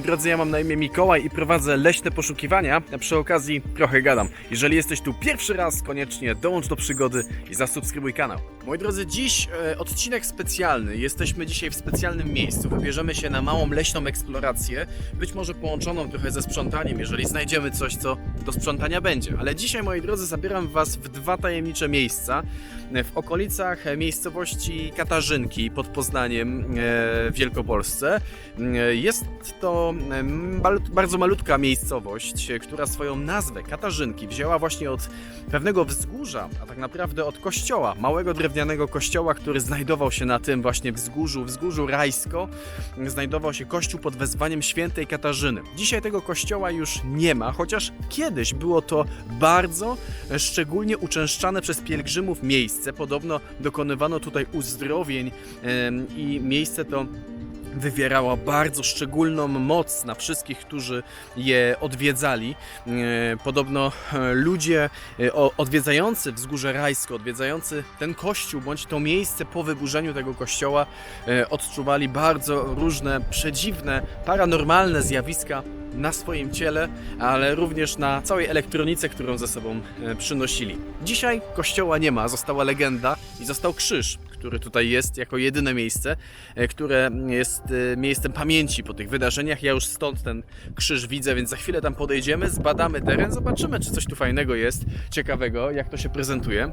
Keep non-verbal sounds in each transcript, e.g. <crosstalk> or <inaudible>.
moi drodzy, ja mam na imię Mikołaj i prowadzę leśne poszukiwania, a przy okazji trochę gadam. Jeżeli jesteś tu pierwszy raz, koniecznie dołącz do przygody i zasubskrybuj kanał. Moi drodzy, dziś e, odcinek specjalny. Jesteśmy dzisiaj w specjalnym miejscu. Wybierzemy się na małą leśną eksplorację, być może połączoną trochę ze sprzątaniem, jeżeli znajdziemy coś, co do sprzątania będzie. Ale dzisiaj, moi drodzy, zabieram Was w dwa tajemnicze miejsca e, w okolicach e, miejscowości Katarzynki pod Poznaniem e, w Wielkopolsce. Jest to e, bardzo malutka miejscowość, e, która swoją nazwę Katarzynki wzięła właśnie od pewnego wzgórza, a tak naprawdę od kościoła, małego drewnianego kościoła, który znajdował się na tym właśnie wzgórzu, wzgórzu Rajsko, znajdował się kościół pod wezwaniem świętej Katarzyny. Dzisiaj tego kościoła już nie ma, chociaż kiedyś było to bardzo e, szczególnie uczęszczane przez pielgrzymów miejsce. Podobno dokonywano tutaj uzdrowień i miejsce to wywierało bardzo szczególną moc na wszystkich, którzy je odwiedzali. E, Podobno e, ludzie e, odwiedzający Wzgórze Rajsko, odwiedzający ten kościół bądź to miejsce po wyburzeniu tego kościoła odczuwali bardzo różne przedziwne, paranormalne zjawiska na swoim ciele, ale również na całej elektronice, którą ze sobą przynosili. Dzisiaj kościoła nie ma, została legenda i został krzyż, który tutaj jest jako jedyne miejsce, e, które jest e, miejscem pamięci po tych wydarzeniach. Ja już stąd ten krzyż widzę, więc za chwilę tam podejdziemy, zbadamy teren, zobaczymy, czy coś tu fajnego jest, ciekawego, jak to się prezentuje.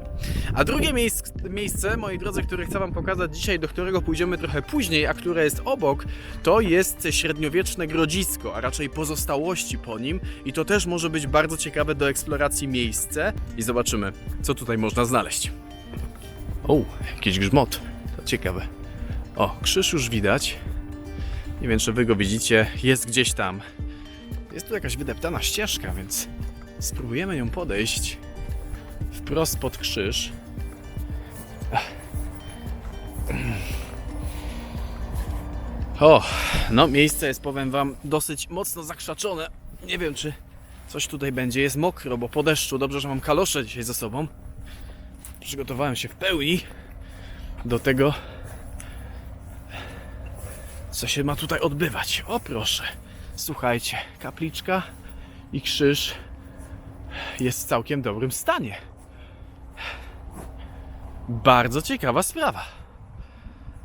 A drugie miejsc, miejsce, moi drodzy, które chcę Wam pokazać dzisiaj, do którego pójdziemy trochę później, a które jest obok, to jest średniowieczne grodzisko, a raczej pozostałości po nim. I to też może być bardzo ciekawe do eksploracji miejsce. I zobaczymy, co tutaj można znaleźć. O, jakiś grzmot. To ciekawe. O, krzyż już widać. Nie wiem, czy wy go widzicie. Jest gdzieś tam. Jest tu jakaś wydeptana ścieżka, więc spróbujemy ją podejść wprost pod krzyż. O, no miejsce jest, powiem wam, dosyć mocno zakrzaczone. Nie wiem, czy coś tutaj będzie. Jest mokro, bo po deszczu. Dobrze, że mam kalosze dzisiaj ze sobą. Przygotowałem się w pełni do tego, co się ma tutaj odbywać. O proszę, słuchajcie, kapliczka i krzyż jest w całkiem dobrym stanie. Bardzo ciekawa sprawa.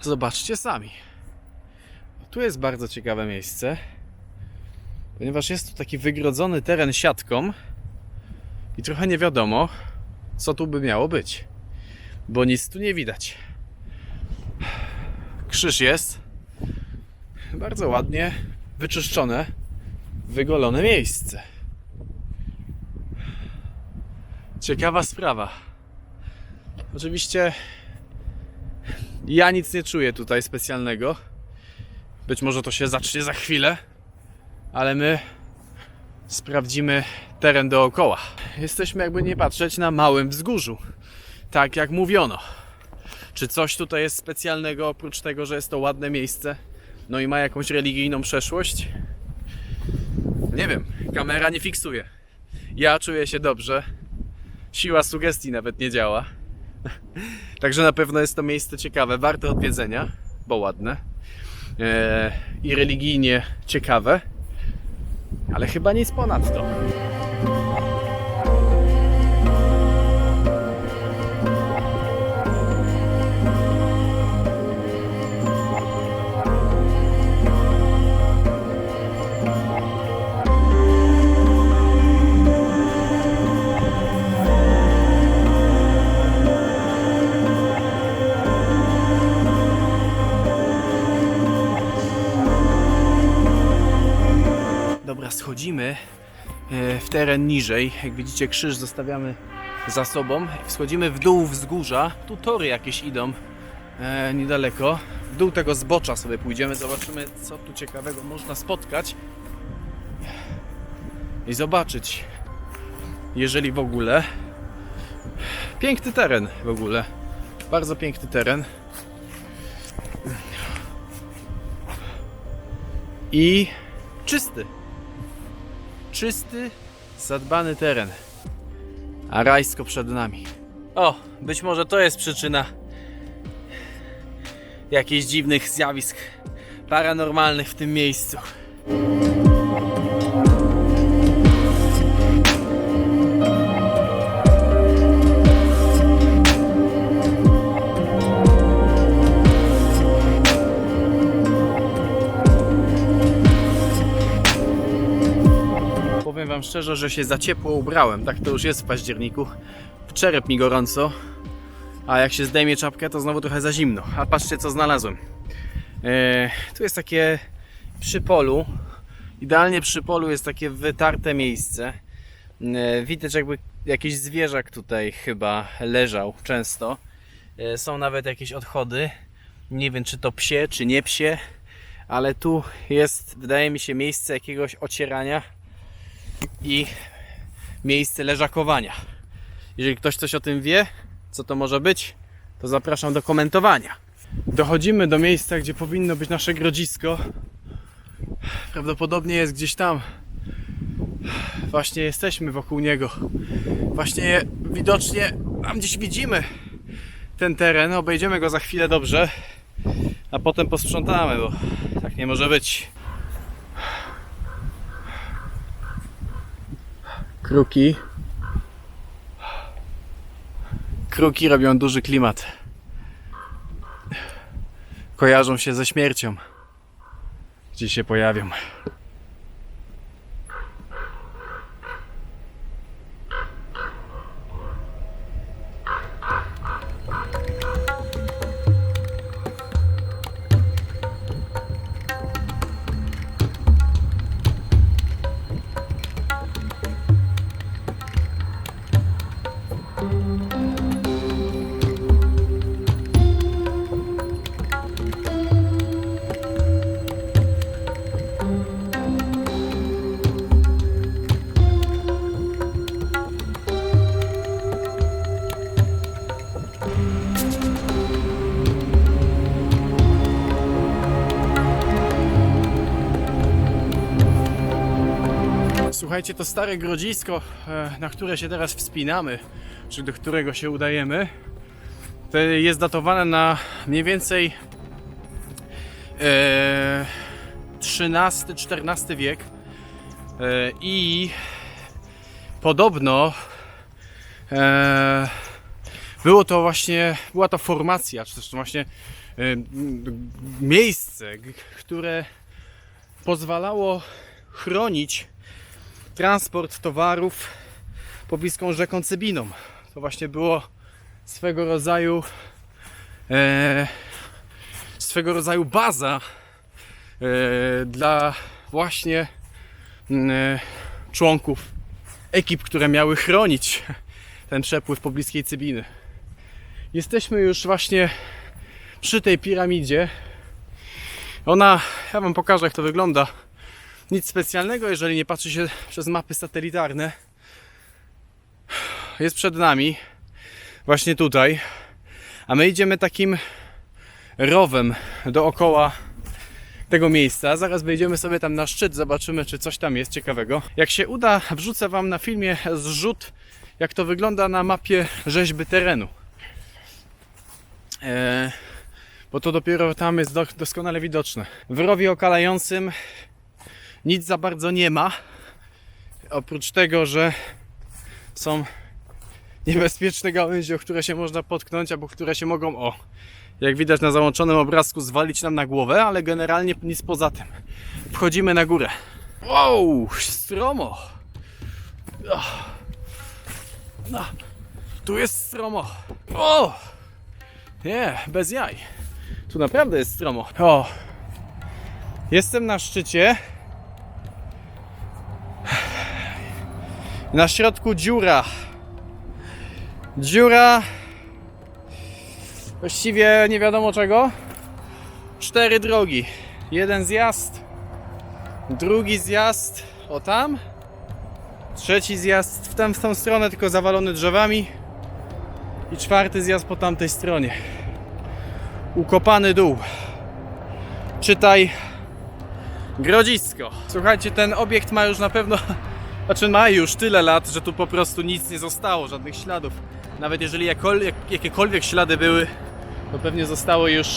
Zobaczcie sami. Tu jest bardzo ciekawe miejsce, ponieważ jest tu taki wygrodzony teren siatką i trochę nie wiadomo, co tu by miało być, bo nic tu nie widać. Krzyż jest bardzo ładnie wyczyszczone, wygolone miejsce. Ciekawa sprawa. Oczywiście ja nic nie czuję tutaj specjalnego. Być może to się zacznie za chwilę, ale my sprawdzimy teren dookoła. Jesteśmy, jakby nie patrzeć, na małym wzgórzu. Tak jak mówiono. Czy coś tutaj jest specjalnego oprócz tego, że jest to ładne miejsce? No i ma jakąś religijną przeszłość? Nie wiem, kamera nie fiksuje. Ja czuję się dobrze. Siła sugestii nawet nie działa. <laughs> Także na pewno jest to miejsce ciekawe, warte odwiedzenia, bo ładne e, i religijnie ciekawe, ale chyba nic ponadto. Teren niżej. Jak widzicie, krzyż zostawiamy za sobą. Schodzimy w dół wzgórza. Tu tory jakieś idą e, niedaleko. W dół tego zbocza sobie pójdziemy, zobaczymy, co tu ciekawego można spotkać i zobaczyć, jeżeli w ogóle. Piękny teren w ogóle. Bardzo piękny teren. I czysty czysty, zadbany teren. A rajsko przed nami. O, być może to jest przyczyna jakichś dziwnych zjawisk paranormalnych w tym miejscu. Szczerze, że się za ciepło ubrałem. Tak to już jest w październiku. W czerep mi gorąco. A jak się zdejmie czapkę, to znowu trochę za zimno. A patrzcie, co znalazłem. E, tu jest takie przy polu. Idealnie przy polu jest takie wytarte miejsce. E, widać, jakby jakiś zwierzak tutaj chyba leżał często. E, są nawet jakieś odchody. Nie wiem, czy to psie, czy nie psie. Ale tu jest, wydaje mi się, miejsce jakiegoś ocierania i miejsce leżakowania. Jeżeli ktoś coś o tym wie, co to może być, to zapraszam do komentowania. Dochodzimy do miejsca, gdzie powinno być nasze grodzisko. Prawdopodobnie jest gdzieś tam. Właśnie jesteśmy wokół niego. Właśnie widocznie tam gdzieś widzimy ten teren. Obejdziemy go za chwilę dobrze, a potem posprzątamy, bo tak nie może być. Kruki. Kruki robią duży klimat. Kojarzą się ze śmiercią. Gdzie się pojawią. Słuchajcie, to stare grodzisko, e, na które się teraz wspinamy, czy do którego się udajemy, to jest datowane na mniej więcej e, XIII-XIV wiek. E, i podobno e, było to właśnie, była to formacja, czy też to właśnie e, miejsce, które pozwalało chronić transport towarów pobliską rzeką Cybiną. To właśnie było swego rodzaju e, swego rodzaju baza e, dla właśnie e, członków ekip, które miały chronić ten przepływ pobliskiej Cybiny. Jesteśmy już właśnie przy tej piramidzie. Ona, ja Wam pokażę jak to wygląda. Nic specjalnego, jeżeli nie patrzy się przez mapy satelitarne. Jest przed nami, właśnie tutaj, a my idziemy takim rowem dookoła tego miejsca. Zaraz wejdziemy sobie tam na szczyt, zobaczymy, czy coś tam jest ciekawego. Jak się uda, wrzucę Wam na filmie zrzut, jak to wygląda na mapie rzeźby terenu. Eee, bo to dopiero tam jest do, doskonale widoczne. W rowie okalającym nic za bardzo nie ma. Oprócz tego, że są niebezpieczne gałęzie, o które się można potknąć, albo które się mogą, o, jak widać na załączonym obrazku, zwalić nam na głowę, ale generalnie nic poza tym. Wchodzimy na górę. Wow, stromo. No, tu jest stromo. O! Nie, bez jaj. Tu naprawdę jest stromo. O! Jestem na szczycie. Na środku dziura. Dziura. Właściwie nie wiadomo czego. Cztery drogi. Jeden zjazd. Drugi zjazd o tam. Trzeci zjazd w, tam, w tą stronę, tylko zawalony drzewami. I czwarty zjazd po tamtej stronie. Ukopany dół. Czytaj Grodzisko. Słuchajcie, ten obiekt ma już na pewno, znaczy ma już tyle lat, że tu po prostu nic nie zostało, żadnych śladów. Nawet jeżeli jakol- jak- jakiekolwiek ślady były, to pewnie zostały już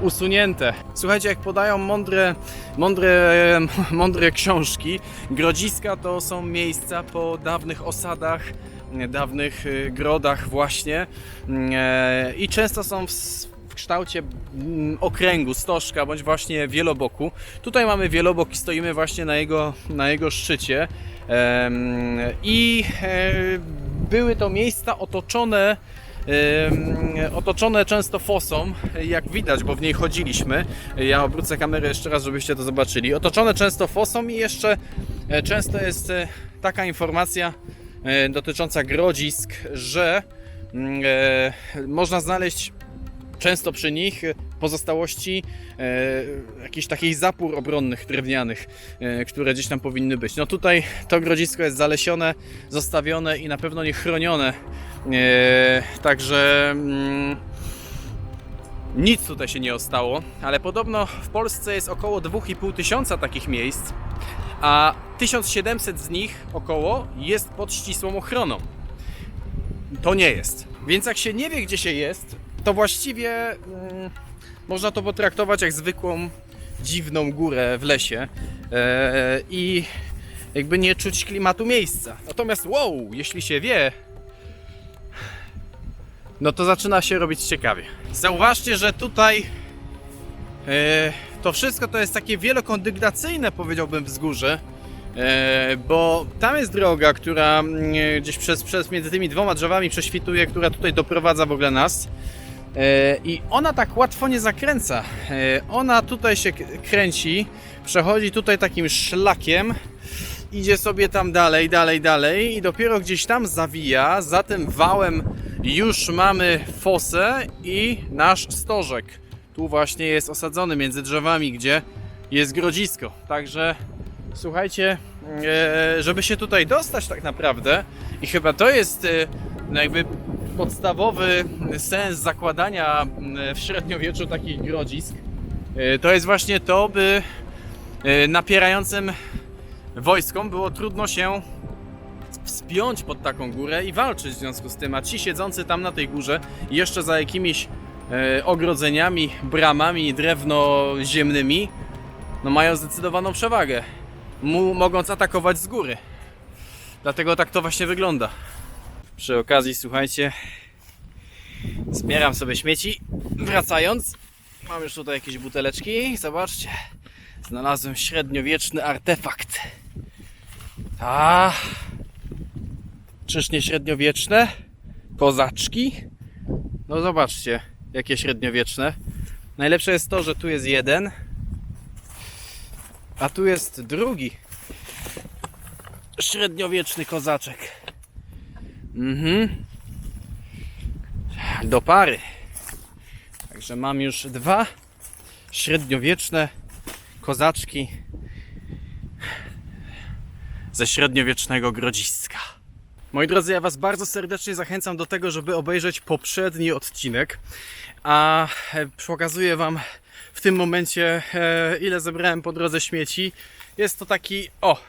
usunięte. Słuchajcie, jak podają mądre, mądre, <laughs> mądre książki, grodziska to są miejsca po dawnych osadach, dawnych y, grodach właśnie E, i często są w kształcie mm, okręgu, stożka bądź właśnie wieloboku. Tutaj mamy wielobok i stoimy właśnie na jego, na jego szczycie i e, były to miejsca otoczone otoczone często fosą, jak widać, bo w niej chodziliśmy. Ja obrócę kamerę jeszcze raz, żebyście to zobaczyli. Otoczone często fosą i jeszcze e, często jest e, taka informacja dotycząca grodzisk, że mm, można znaleźć często przy nich pozostałości e, jakichś takich zapór obronnych drewnianych, e, które gdzieś tam powinny być. No tutaj to grodzisko jest zalesione, zostawione i na pewno nie chronione. E, także mm, nic tutaj się nie ostało, ale podobno w Polsce jest około 2,5 tysiąca takich miejsc, a 1700 z nich około jest pod ścisłą ochroną. To nie jest. Więc jak się nie wie, gdzie się jest, to właściwie mm, można to potraktować jak zwykłą dziwną górę w lesie e, i jakby nie czuć klimatu miejsca. Natomiast wow, jeśli się wie, no to zaczyna się robić ciekawie. Zauważcie, że tutaj e, to wszystko to jest takie wielokondygnacyjne, powiedziałbym, wzgórze. E, bo tam jest droga, która mm, gdzieś przez, przez między tymi dwoma drzewami prześwituje, która tutaj doprowadza w ogóle nas. E, I ona tak łatwo nie zakręca. E, Ona tutaj się kręci, przechodzi tutaj takim szlakiem, idzie sobie tam dalej, dalej, dalej i dopiero gdzieś tam zawija. Za tym wałem już mamy fosę i nasz stożek. Tu właśnie jest osadzony między drzewami, gdzie jest grodzisko. Także słuchajcie, e, żeby się tutaj dostać tak naprawdę i chyba to jest no jakby podstawowy sens zakładania m, w średniowieczu takich grodzisk, e, to jest właśnie to, by e, napierającym wojskom było trudno się wspiąć pod taką górę i walczyć w związku z tym, a ci siedzący tam na tej górze jeszcze za jakimiś e, ogrodzeniami, bramami drewnoziemnymi, no mają zdecydowaną przewagę, mogąc atakować z góry. Dlatego tak to właśnie wygląda. Przy okazji, słuchajcie, zbieram sobie śmieci. Wracając, mam już tutaj jakieś buteleczki. Zobaczcie, znalazłem średniowieczny artefakt. A, czyż nie średniowieczne? Kozaczki? No zobaczcie, jakie średniowieczne. Najlepsze jest to, że tu jest jeden, a tu jest drugi średniowieczny kozaczek. Mhm. Do pary. Także mam już dwa średniowieczne kozaczki ze średniowiecznego grodziska. Moi drodzy, ja Was bardzo serdecznie zachęcam do tego, żeby obejrzeć poprzedni odcinek. A e, pokazuję Wam w tym momencie, e, ile zebrałem po drodze śmieci. Jest to taki, o,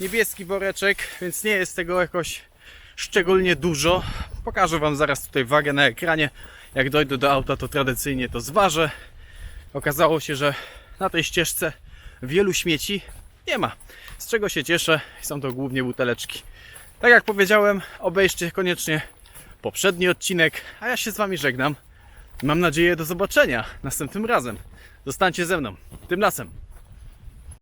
niebieski woreczek, więc nie jest tego jakoś szczególnie dużo. Pokażę Wam zaraz tutaj wagę na ekranie. Jak dojdę do auta, to tradycyjnie to zważę. Okazało się, że na tej ścieżce wielu śmieci nie ma. Z czego się cieszę, są to głównie buteleczki. Tak jak powiedziałem, obejrzcie koniecznie poprzedni odcinek, a ja się z Wami żegnam. Mam nadzieję do zobaczenia następnym razem. Zostańcie ze mną. Tym razem.